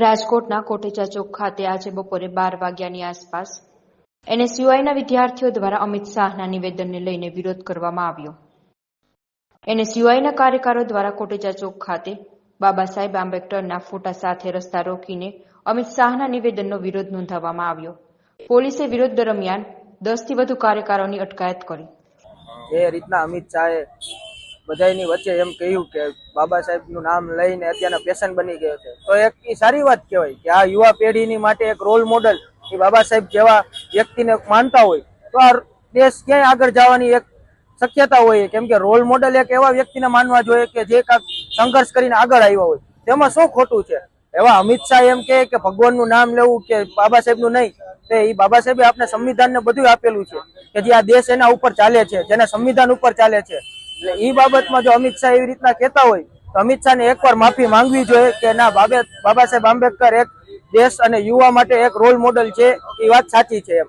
રાજકોટના કોટેચા ચોક ખાતે આજે બપોરે બાર વાગ્યાની આસપાસ એનએસયુઆઈના વિદ્યાર્થીઓ દ્વારા અમિત શાહના નિવેદનને લઈને વિરોધ કરવામાં આવ્યો. એનએસયુઆઈના કાર્યકરો દ્વારા કોટેચા ચોક ખાતે બાબા સાહેબ આંબેડકરના ફોટા સાથે રસ્તા રોકીને અમિત શાહના નિવેદનનો વિરોધ નોંધાવવામાં આવ્યો. પોલીસે વિરોધ દરમિયાન દસથી વધુ કાર્યકરોની અટકાયત કરી. જે રીતના અમિત શાહે બધાની વચ્ચે એમ કહ્યું કે બાબા સાહેબનું નામ લઈને અત્યારના પેશન બની ગયો છે. તો એક સારી વાત કહેવાય કે આ યુવા પેઢીની માટે એક રોલ મોડલ એ બાબા સાહેબ જેવા વ્યક્તિને માનતા હોય તો આ દેશ ક્યાંય આગળ જવાની એક શક્યતા હોય. કેમ કે રોલ મોડલ એક એવા વ્યક્તિને માનવા જોઈએ કે જે કાંક સંઘર્ષ કરીને આગળ આવ્યા હોય. તેમાં શું ખોટું છે? એવા અમિત શાહ એમ કે ભગવાનનું નામ લેવું કે બાબા સાહેબનું નહીં, તે એ બાબા સાહેબે આપણે સંવિધાનને બધું આપેલું છે કે જે આ દેશ એના ઉપર ચાલે છે, જેના સંવિધાન ઉપર ચાલે છે. એટલે એ બાબતમાં જો અમિત શાહ એવી રીતના કહેતા હોય, તો અમિત શાહને એકવાર માફી માંગવી જોઈએ કે ના, બાબે સાહેબ આંબેડકર એક દેશ અને યુવા માટે એક રોલ મોડલ છે, એ વાત સાચી છે એમ.